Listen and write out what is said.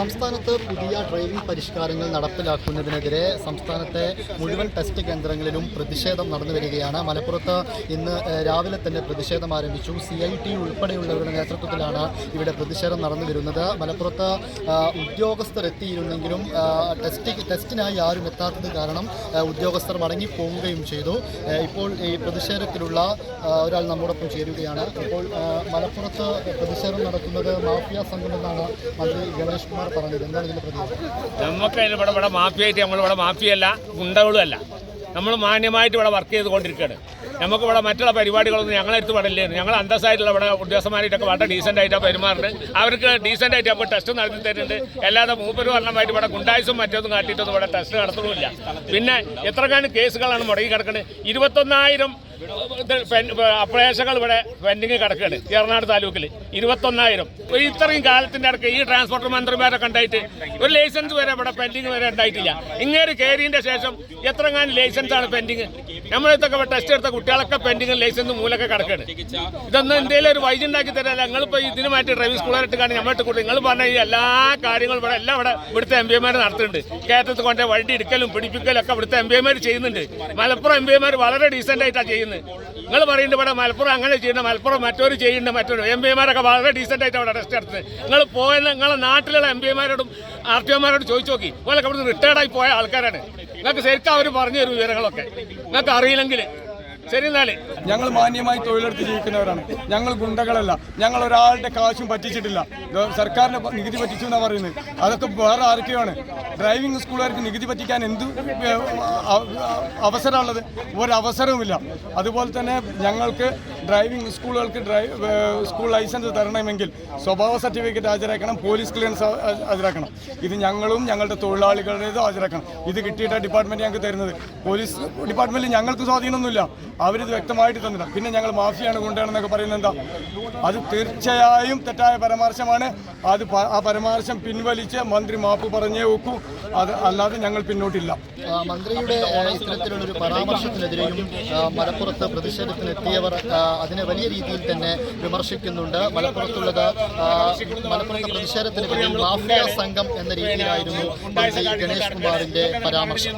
സംസ്ഥാനത്ത് പുതിയ ഡ്രൈവിംഗ് പരിഷ്കാരങ്ങൾ നടപ്പിലാക്കുന്നതിനെതിരെ സംസ്ഥാനത്തെ മുഴുവൻ ടെസ്റ്റ് കേന്ദ്രങ്ങളിലും പ്രതിഷേധം നടന്നു വരികയാണ്. മലപ്പുറത്ത് ഇന്ന് രാവിലെ തന്നെ പ്രതിഷേധം ആരംഭിച്ചു. സി ഐ ടി ഉൾപ്പെടെയുള്ളവരുടെ നേതൃത്വത്തിലാണ് ഇവിടെ പ്രതിഷേധം നടന്നു വരുന്നത്. മലപ്പുറത്ത് ഉദ്യോഗസ്ഥർ എത്തിയിരുന്നെങ്കിലും ടെസ്റ്റ് ടെസ്റ്റിനായി ആരും എത്താത്തത് കാരണം ഉദ്യോഗസ്ഥർ മടങ്ങിപ്പോവുകയും ചെയ്തു. ഇപ്പോൾ ഈ പ്രതിഷേധത്തിലുള്ള ഒരാൾ നമ്മോടൊപ്പം ചേരുകയാണ്. ഇപ്പോൾ മലപ്പുറത്ത് പ്രതിഷേധം നടക്കുന്നത് മാഫിയ സംഘം എന്നാണ് മന്ത്രി ഗണേഷ് കുമാർ നമുക്ക് ഇവിടെ ഇവിടെ മാഫിയായിട്ട് നമ്മളിവിടെ മാഫിയല്ല ഗുണ്ടകളും അല്ല നമ്മൾ മാന്യമായിട്ട് ഇവിടെ വർക്ക് ചെയ്തുകൊണ്ടിരിക്കുകയാണ്. നമുക്ക് ഇവിടെ മറ്റുള്ള പരിപാടികളൊന്നും ഞങ്ങളെടുത്ത് പടില്ലേ? ഞങ്ങൾ അന്തസ്സായിട്ടുള്ള ഇവിടെ ഉദ്യോഗസ്ഥന്മാരായിട്ടൊക്കെ വളരെ ഡീസന്റ് ആയിട്ടാണ് പെരുമാറുന്നത്. അവർക്ക് ഡീസന്റ് ആയിട്ട് അപ്പോൾ ടെസ്റ്റ് നടത്തി തരുന്നുണ്ട്. അല്ലാതെ മൂപ്പര് വർണമായിട്ട് ഇവിടെ ഗുണ്ടായുസും മറ്റൊന്നും കാട്ടിയിട്ടൊന്നും ഇവിടെ ടെസ്റ്റ് നടത്തുന്നില്ല പിന്നെ എത്രകാനും കേസുകളാണ് മുടങ്ങി കിടക്കുന്നത് ഇരുപത്തൊന്നായിരം അപേക്ഷകൾ ഇവിടെ പെൻഡിങ് കിടക്കുകയാണ്. ഏറനാട് താലൂക്കിൽ ഇരുപത്തൊന്നായിരം. ഇത്രയും കാലത്തിന്റെ ഇടയ്ക്ക് ഈ ട്രാൻസ്പോർട്ട് മന്ത്രിമാരൊക്കെ കണ്ടായിട്ട് ഒരു ലൈസൻസ് വരെ ഇവിടെ പെൻഡിങ് വരെ ഉണ്ടായിട്ടില്ല. ഇങ്ങേര് കയറിയതിന്റെ ശേഷം എത്ര എത്രങ്ങാനും ലൈസൻസ് ആണ് പെൻഡിങ് നമ്മളിതൊക്കെ ടെസ്റ്റ് എടുത്ത കുട്ടികളൊക്കെ പെൻഡിങ് ലൈസൻസ് മൂലൊക്കെ കിടക്കുകയാണ്. ഇതൊന്നും എന്തെങ്കിലും ഒരു വൈദ്യം ഉണ്ടാക്കി തരാല്ല ഞങ്ങളിപ്പോൾ ഇതിന് മാറ്റി ഡ്രൈവിംഗ് സ്കൂളായിട്ട് കാണി നമ്മളിട്ട് കൂട്ടി നിങ്ങൾ പറഞ്ഞ ഈ എല്ലാ കാര്യങ്ങളും ഇവിടെ എല്ലാം ഇവിടെ ഇവിടുത്തെ എം പി എമാർ നടത്തുന്നുണ്ട്. കേരളത്തിൽ കൊണ്ടേ വണ്ടി എടുക്കലും പിടിപ്പിക്കലും ഒക്കെ ഇവിടുത്തെ എം പി എമാർ ചെയ്യുന്നുണ്ട്. മലപ്പുറം എം പി എമാർ വളരെ ഡീസന്റ് ആയിട്ടാണ് ചെയ്യുന്നത്. നിങ്ങൾ പറയുന്നുണ്ട് ഇവിടെ മലപ്പുറം അങ്ങനെ ചെയ്യുന്നത് മലപ്പുറം മറ്റൊരു ചെയ്യുന്നുണ്ട് മറ്റൊരു. എം പിമാരൊക്കെ വളരെ ഡീസന്റ് ആയിട്ട് അവിടെ ടെസ്റ്റ് എടുത്തത്. നിങ്ങൾ പോയെന്ന് നിങ്ങളെ നാട്ടിലുള്ള എം പി എമാരോടും ആർ ടി ഒമാരോടും ചോദിച്ചു നോക്കി. ഓലൊക്കെ അവിടുന്ന് റിട്ടയർഡായി പോയ ആൾക്കാരാണ്. നിങ്ങൾക്ക് ശരിക്കും അവർ പറഞ്ഞു തരും വിവരങ്ങളൊക്കെ. നിങ്ങൾക്ക് അറിയില്ലെങ്കിൽ ശരി എന്നാൽ ഞങ്ങൾ മാന്യമായി തൊഴിലെടുത്ത് ജീവിക്കുന്നവരാണ്. ഞങ്ങൾ ഗുണ്ടകളല്ല. ഞങ്ങൾ ഒരാളുടെ കാശും പറ്റിച്ചിട്ടില്ല. സർക്കാരിന്റെ നികുതി പറ്റിച്ചു എന്നാണ് പറയുന്നത്. അതൊക്കെ വേറെ ആർക്കെയാണ് ഡ്രൈവിംഗ് സ്കൂളുകാർക്ക് നികുതി പറ്റിക്കാൻ എന്ത് അവസരമുള്ളത്? ഒരവസരവുമില്ല. അതുപോലെ തന്നെ ഞങ്ങൾക്ക് ഡ്രൈവിംഗ് സ്കൂളുകൾക്ക് ഡ്രൈവ് സ്കൂൾ ലൈസൻസ് തരണമെങ്കിൽ സ്വഭാവ സർട്ടിഫിക്കറ്റ് ഹാജരാക്കണം പോലീസ് ക്ലിയറൻസ് ഹാജരാക്കണം. ഇത് ഞങ്ങളും ഞങ്ങളുടെ തൊഴിലാളികളുടേതും ഹാജരാക്കണം. ഇത് കിട്ടിയിട്ട ഡിപ്പാർട്ട്മെന്റ് ഞങ്ങൾക്ക് തരുന്നത്. പോലീസ് ഡിപ്പാർട്ട്മെന്റിൽ ഞങ്ങൾക്ക് സ്വാധീനമൊന്നുമില്ല. അവരിത് വ്യക്തമായിട്ട് തന്നില്ല. പിന്നെ ഞങ്ങൾ മാഫിയാണ് കൊണ്ടുവരണമെന്നൊക്കെ പറയുന്നത് എന്താ? അത് തീർച്ചയായും തെറ്റായ പരാമർശമാണ്. അത് ആ പരാമർശം പിൻവലിച്ച് മന്ത്രി മാപ്പ് പറഞ്ഞേ വെക്കൂ അത് അല്ലാതെ ഞങ്ങൾ പിന്നോട്ടില്ല. മന്ത്രിയുടെ ഇത്തരത്തിലുള്ളൊരു പരാമർശത്തിനെതിരെയും മലപ്പുറത്ത് പ്രതിഷേധത്തിനെത്തിയവർ അതിനെ വലിയ രീതിയിൽ തന്നെ വിമർശിക്കുന്നുണ്ട്. മലപ്പുറത്തുള്ളത് മലപ്പുറത്തെ പ്രതിഷേധത്തിന് പിന്നിൽ മാഫിയ സംഘം എന്ന രീതിയിലായിരുന്നു ഗണേഷ് കുമാറിന്റെ പരാമർശം.